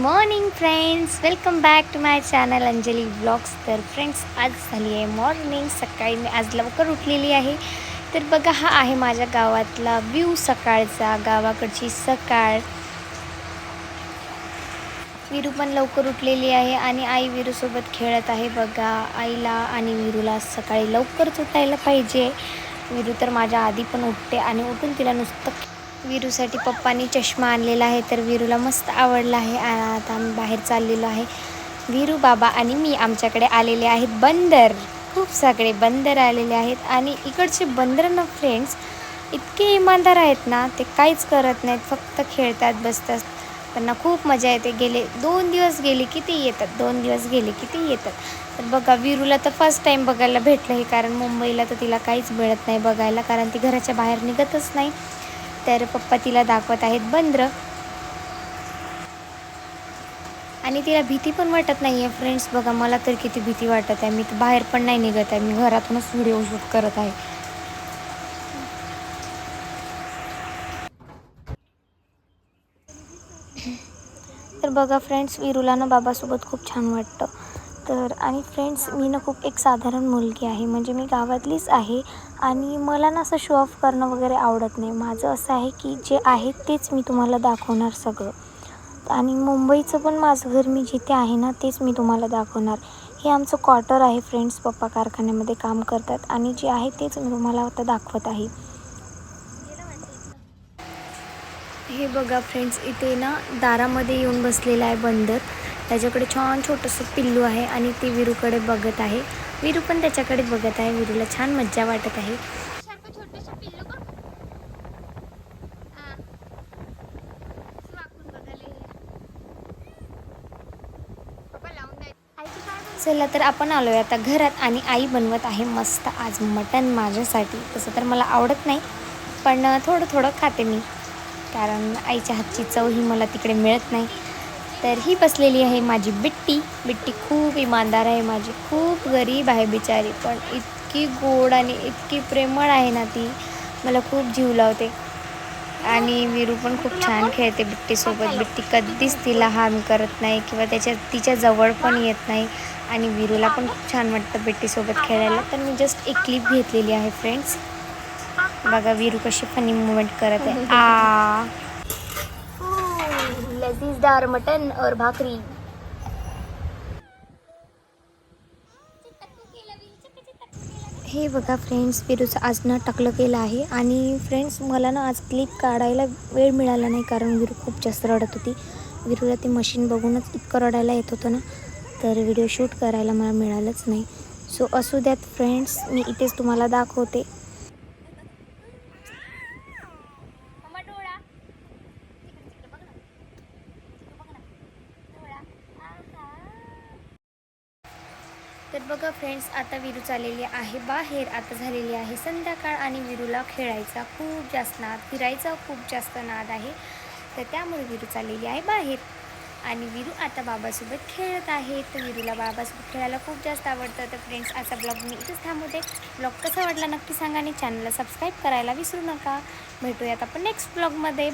Morning friends welcome back to my channel Anjali blogs तर friends आज झाली आहे मॉर्निंग सकाळी मी आज लवकर उठलेली आहे. तर बघा हा आहे माझ्या गावातला व्ह्यू सकाळचा गावाकडची सकाळ. विरू पण लवकर उठलेली आहे आणि आई विरूसोबत खेळत आहे बघा. आईला आणि विरूला सकाळी लवकरच उठायला पाहिजे. विरू तर माझ्या आधी पण उठते आणि उठून तिला नुसतं विरूसाठी पप्पांनी चष्मा आणलेला आहे तर विरूला मस्त आवडला आहे. आता आम्ही बाहेर चाललेलो आहे. विरू बाबा आणि मी आमच्याकडे आलेले आहेत. बंदर खूप सगळे बंदर आलेले आहेत. आणि इकडचे बंदर ना फ्रेंड्स इतके इमानदार आहेत ना ते काहीच करत नाहीत. फक्त खेळतात बसतात. त्यांना खूप मजा येते. गेले दोन दिवस गेले की ते येतात? दोन दिवस गेले की ते येतात? तर बघा विरूला तर फर्स्ट टाईम बघायला भेटलं हे कारण मुंबईला तर तिला काहीच मिळत नाही बघायला कारण ती घराच्या बाहेर निघतच नाही. तर पप्पा तिला दाखवत आहेत. बंदर. आणि तिला भीती पण वाटत नाही आहे फ्रेंड्स बघा मला तर किती भीती वाटत आहे. मी तर बाहेर पण नाही निघत आहे. मी घरातूनच व्हिडिओ शूट करत आहे. तर बघा फ्रेंड्स विरूला ना बाबासोबत खूप छान वाटतं. तर आणि फ्रेंड्स मी ना खूप एक साधारण मुलगी आहे. म्हणजे मी गावातलीच आहे आणि मला ना असं शो ऑफ करणं वगैरे आवडत नाही. माझं असं आहे की जे आहे तेच मी तुम्हाला दाखवणार सगळं. आणि मुंबईचं पण माझं घर मी जिथे आहे ना तेच मी तुम्हाला दाखवणार. हे आमचं क्वार्टर आहे फ्रेंड्स पप्पा कारखान्यामध्ये काम करतात आणि जे आहे तेच मी तुम्हाला आता दाखवत आहे. हे बघा फ्रेंड्स इथे ना दारामध्ये येऊन बसलेलं आहे बंदर. त्याच्याकडे छान छोटंसं पिल्लू आहे आणि ते विरूकडे बघत आहे. विरू पण त्याच्याकडे बघत आहे. विरूला छान मज्जा वाटत आहे. चला तर आपण आलो आहे आता घरात आणि आई बनवत आहे मस्त आज मटण माझ्यासाठी. तसं तर मला आवडत नाही पण थोडं थोडं खाते मी. कारण आईच्या हातची चव ही मला तिकडे मिळत नाही. तर ही बसलेली आहे माझी बिट्टी. बिट्टी खूप इमानदार आहे माझी. खूप गरीब आहे बिचारी पण इतकी गोड आणि इतकी प्रेमळ आहे ना ती. मला खूप जीव लावते. आणि विरू पण खूप छान खेळते बिट्टीसोबत. बिट्टी कधीच तिला हार्म करत नाही किंवा त्याच्या तिच्या जवळ पण येत नाही. आणि विरूला पण खूप छान वाटतं बिट्टीसोबत खेळायला. तर मी जस्ट एक क्लिप घेतलेली आहे फ्रेंड्स बघा विरू कशी फनी मुवमेंट करत आहे. आ. लजीजदार मटन और भाकरी हे बघा फ्रेंड्स विरूचं आज ना टकलं केलं आहे. आणि फ्रेंड्स मला ना आज क्लिप काढायला वेळ मिळाला नाही कारण विरू खूप जास्त रडत होती. विरूला ती मशीन बघूनच इतकं रडायला येत होतं ना. तर व्हिडिओ शूट करायला मला मिळालंच नाही. सो असू द्यात फ्रेंड्स मी इथेच तुम्हाला दाखवते मम्मा डोळा. तिकडे- तिकडे बघ ना. तिकडे बघ ना. डोळा. आहा. तर बघा फ्रेंड्स आता विरू चाललेली आहे बाहेर आता झालेली आहे संध्याकाळ आणि विरूला खेळायचा खूप जास्त नाद फिरायचा खूप जास्त नाद आहे. तर त्यामुळे विरू चाललेली आहे बाहेर. आणि विरू आता बाबासोबत खेळत आहे. तर विरूला बाबासोबत खेळायला खूप जास्त आवडतं. तर फ्रेंड्स असा ब्लॉग मी इथंच थांबवते. ब्लॉग कसा वाटला नक्की सांगा आणि चॅनलला सबस्क्राईब करायला विसरू नका. भेटूयात आपण नेक्स्ट ब्लॉगमध्ये